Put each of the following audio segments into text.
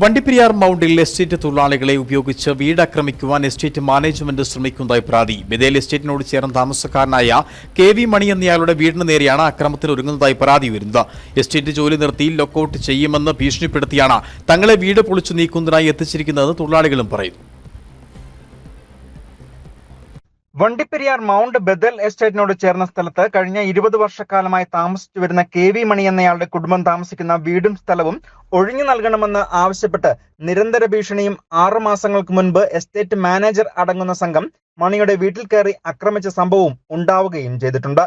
Vandiperiyar മൗണ്ടിൽ estate തൊഴിലാളികളെ ഉപയോഗിച്ച് വീട് ആക്രമിക്കുവാൻ എസ്റ്റേറ്റ് മാനേജ്മെന്റ് ശ്രമിക്കുന്നതായി പരാതി. ബദേൽ എസ്റ്റേറ്റിനോട് ചേർന്ന താമസക്കാരനായ കെ വി മണി എന്നയാളുടെ വീടിന് നേരെയാണ് അക്രമത്തിന് ഒരുങ്ങുന്നതായി പരാതി വരുന്നത്. എസ്റ്റേറ്റ് ജോലി നിർത്തി ലോക്കൌട്ട് ചെയ്യുമെന്ന് ഭീഷണിപ്പെടുത്തിയാണ് തങ്ങളെ വീട് പൊളിച്ചു നീക്കുന്നതിനായി എത്തിച്ചിരിക്കുന്നതെന്ന് തൊഴിലാളികളും പറയുന്നു. വണ്ടിപ്പെരിയാർ മൗണ്ട് ബദൽ എസ്റ്റേറ്റിനോട് ചേർന്ന സ്ഥലത്ത് കഴിഞ്ഞ ഇരുപത് വർഷക്കാലമായി താമസിച്ചു വരുന്ന കെ വി മണി എന്നയാളുടെ കുടുംബം താമസിക്കുന്ന വീടും സ്ഥലവും ഒഴിഞ്ഞു നൽകണമെന്ന് ആവശ്യപ്പെട്ട് നിരന്തര ഭീഷണിയും ആറു മാസങ്ങൾക്ക് മുൻപ് എസ്റ്റേറ്റ് മാനേജർ അടങ്ങുന്ന സംഘം മണിയുടെ വീട്ടിൽ കയറി ആക്രമിച്ച സംഭവവും ഉണ്ടാവുകയും ചെയ്തിട്ടുണ്ട്.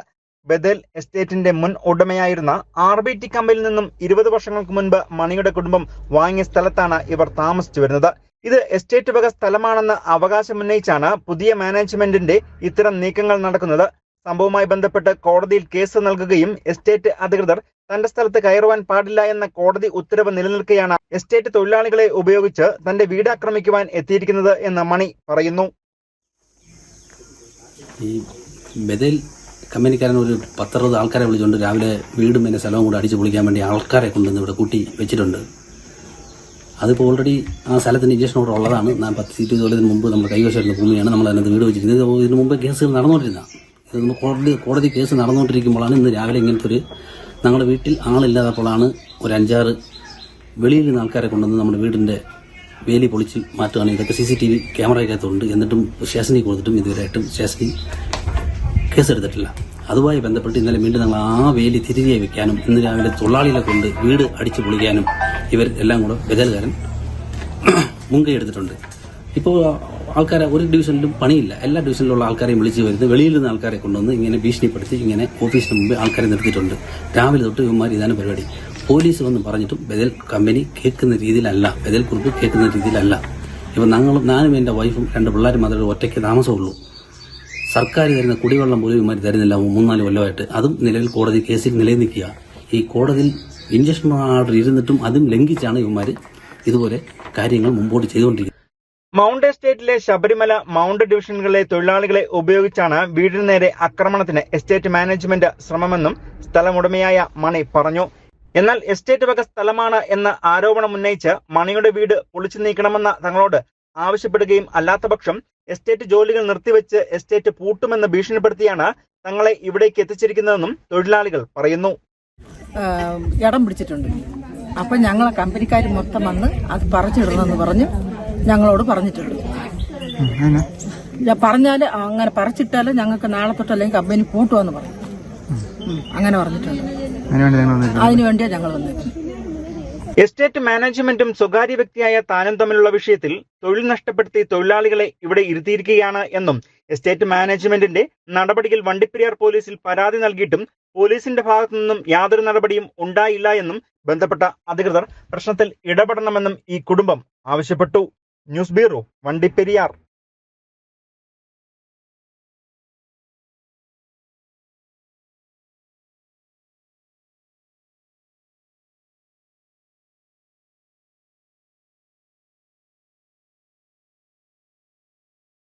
ബദൽ എസ്റ്റേറ്റിന്റെ മുൻ ഉടമയായിരുന്ന ആർ ബി ടി കമ്പനിയിൽ നിന്നും ഇരുപത് വർഷങ്ങൾക്ക് മുൻപ് മണിയുടെ കുടുംബം വാങ്ങിയ സ്ഥലത്താണ് ഇവർ താമസിച്ചു വരുന്നത്. ഇത് എസ്റ്റേറ്റ് വക സ്ഥലമാണെന്ന് അവകാശമുന്നയിച്ചാണ് പുതിയ മാനേജ്മെന്റിന്റെ ഇത്തരം നീക്കങ്ങൾ നടക്കുന്നത്. സംഭവവുമായി ബന്ധപ്പെട്ട് കോടതിയിൽ കേസ് നൽകുകയും എസ്റ്റേറ്റ് അധികൃതർ തന്റെ സ്ഥലത്ത് കയറുവാൻ പാടില്ല എന്ന കോടതി ഉത്തരവ് നിലനിൽക്കെയാണ് എസ്റ്റേറ്റ് തൊഴിലാളികളെ ഉപയോഗിച്ച് തന്റെ വീട് ആക്രമിക്കുവാൻ എത്തിയിരിക്കുന്നത് എന്ന് മണി പറയുന്നു. ഈ ബദൽ കമ്പനിക്കാരൻ ഒരു പത്തറുപത് ആൾക്കാരെ വിളിച്ചുകൊണ്ട് രാവിലെ വീടും പിന്നെ സ്ഥലവും കൂടെ അടിച്ചു പൊളിക്കാൻ വേണ്ടി ആൾക്കാരെ കൊണ്ടുവന്ന് ഇവിടെ കൂട്ടി വെച്ചിട്ടുണ്ട്. അതിപ്പോൾ ഓൾറെഡി ആ സ്ഥലത്തിന് ഇഞ്ചക്ഷൻ ഓർഡർ ഉള്ളതാണ്. ഞാൻ പത്ത് സീറ്റ് തൊഴിലിന് മുമ്പ് നമ്മൾ കൈവശമായിരുന്ന ഭൂമിയാണ് നമ്മൾ അതിനകത്ത് വീട് വെച്ചിരുന്നത് ഇതിന് മുമ്പ് കേസുകൾ നടന്നുകൊണ്ടിരുന്ന ഇത് കോടതി കോടതി കേസ് നടന്നുകൊണ്ടിരിക്കുമ്പോഴാണ് ഇന്ന് രാവിലെ ഇങ്ങനത്തെ ഒരു ഞങ്ങളുടെ വീട്ടിൽ ആളില്ലാത്തപ്പോഴാണ് ഒരു അഞ്ചാറ് വെളിയിൽ നിന്ന് ആൾക്കാരെ കൊണ്ടുവന്ന് നമ്മുടെ വീടിന്റെ വേലി പൊളിച്ച് മാറ്റുകയാണ്. ഇതൊക്കെ സി സി ടി വി ക്യാമറയ്ക്കകത്തുണ്ട് എന്നിട്ടും സ്റ്റേഷനിൽ കൊടുത്തിട്ടും ഇതുവരെയായിട്ടും സ്റ്റേഷനിൽ കേസെടുത്തിട്ടില്ല അതുമായി ബന്ധപ്പെട്ട് ഇന്നലെ വീണ്ടും ഞങ്ങൾ ആ വേലി തിരികെ വെക്കാനും ഇന്ന് രാവിലെ തൊള്ളാളികളെ കൊണ്ട് വീട് അടിച്ചു പൊളിക്കാനും ഇവർ എല്ലാം കൂടെ ബദലുകാരൻ മുൻകൈ എടുത്തിട്ടുണ്ട്. ഇപ്പോൾ ആൾക്കാരെ ഒരു ഡിവിഷനിലും പണിയില്ല. എല്ലാ ഡിവിഷനിലുള്ള ആൾക്കാരെയും വിളിച്ച് വരുന്നത് വെളിയിൽ നിന്ന് ആൾക്കാരെ കൊണ്ടുവന്ന് ഇങ്ങനെ ഭീഷണിപ്പെടുത്തി ഇങ്ങനെ ഓഫീസിന് മുമ്പ് ആൾക്കാരെ നിർത്തിയിട്ടുണ്ട്. രാവിലെ തൊട്ട് ഇവന്മാർ ഇതാണ് പരിപാടി. പോലീസ് വന്ന് പറഞ്ഞിട്ടും ബദൽ കമ്പനി കേൾക്കുന്ന രീതിയിലല്ല. ബദൽ കുറിപ്പ് കേൾക്കുന്ന രീതിയിലല്ല. ഇപ്പം ഞങ്ങളും ഞാനും എന്റെ വൈഫും രണ്ട് പിള്ളേരും മാത്രമേ ഒറ്റയ്ക്ക് താമസമുള്ളൂ. സർക്കാർ തരുന്ന കുടിവെള്ളം പോലും ഇവന്മാർ തരുന്നില്ല. മൂന്നാൽ കൊല്ലമായിട്ട്. അതും നിലവിൽ കോടതി കേസിൽ നിലനിൽക്കുക. ഈ കോടതിയിൽ ഇഞ്ചക്ഷൻ ഓർഡർ ഇരുന്നിട്ടും അതും ലംഘിച്ചാണ് ഇവന്മാർ ഇതുപോലെ കാര്യങ്ങൾ മുമ്പോട്ട് ചെയ്തുകൊണ്ടിരിക്കുന്നത്. മൗണ്ട് എസ്റ്റേറ്റിലെ ശബരിമല മൗണ്ട് ഡിവിഷനുകളിലെ തൊഴിലാളികളെ ഉപയോഗിച്ചാണ് വീടിന് നേരെ ആക്രമണത്തിന് എസ്റ്റേറ്റ് മാനേജ്മെന്റ് ശ്രമമെന്നും സ്ഥലമുടമയായ മണി പറഞ്ഞു. എന്നാൽ എസ്റ്റേറ്റ് വക സ്ഥലമാണ് എന്ന ആരോപണം ഉന്നയിച്ച് മണിയുടെ വീട് പൊളിച്ചു നീക്കണമെന്ന തങ്ങളോട് ആവശ്യപ്പെടുകയും അല്ലാത്തപക്ഷം എസ്റ്റേറ്റ് ജോലികൾ നിർത്തിവെച്ച് എസ്റ്റേറ്റ് പൂട്ടുമെന്ന് ഭീഷണിപ്പെടുത്തിയാണ് തങ്ങളെ ഇവിടേക്ക് എത്തിച്ചിരിക്കുന്നതെന്നും തൊഴിലാളികൾ പറയുന്നു. ഇടം പിടിച്ചിട്ടുണ്ട്. അപ്പൊ ഞങ്ങളെ കമ്പനിക്കാർ മൊത്തം വന്ന് അത് പറിച്ചിടണമെന്ന് പറഞ്ഞു ഞങ്ങളോട് പറഞ്ഞിട്ടുണ്ട്. പറഞ്ഞാൽ അങ്ങനെ പറിച്ചിട്ടാലും ഞങ്ങൾക്ക് നാളെ തൊട്ട് അല്ലെങ്കിൽ കമ്പനി പൂട്ടുമെന്ന് പറഞ്ഞു. അങ്ങനെ പറഞ്ഞിട്ടുണ്ട്. അതിനു വേണ്ടിയാണ് ഞങ്ങൾ വന്നത് എസ്റ്റേറ്റ് മാനേജ്മെന്റും സ്വകാര്യ വ്യക്തിയായ താനും തമ്മിലുള്ള വിഷയത്തിൽ തൊഴിൽ നഷ്ടപ്പെടുത്തി തൊഴിലാളികളെ ഇവിടെ ഇരുത്തിയിരിക്കുകയാണ് എന്നും എസ്റ്റേറ്റ് മാനേജ്മെന്റിന്റെ നടപടിയിൽ വണ്ടിപ്പെരിയാർ പോലീസിൽ പരാതി നൽകിയിട്ടും പോലീസിന്റെ ഭാഗത്തു നിന്നും യാതൊരു നടപടിയും ഉണ്ടായില്ല എന്നും ബന്ധപ്പെട്ട അധികൃതർ പ്രശ്നത്തിൽ ഇടപെടണമെന്നും ഈ കുടുംബം ആവശ്യപ്പെട്ടു. News bureau Vandiperiyar.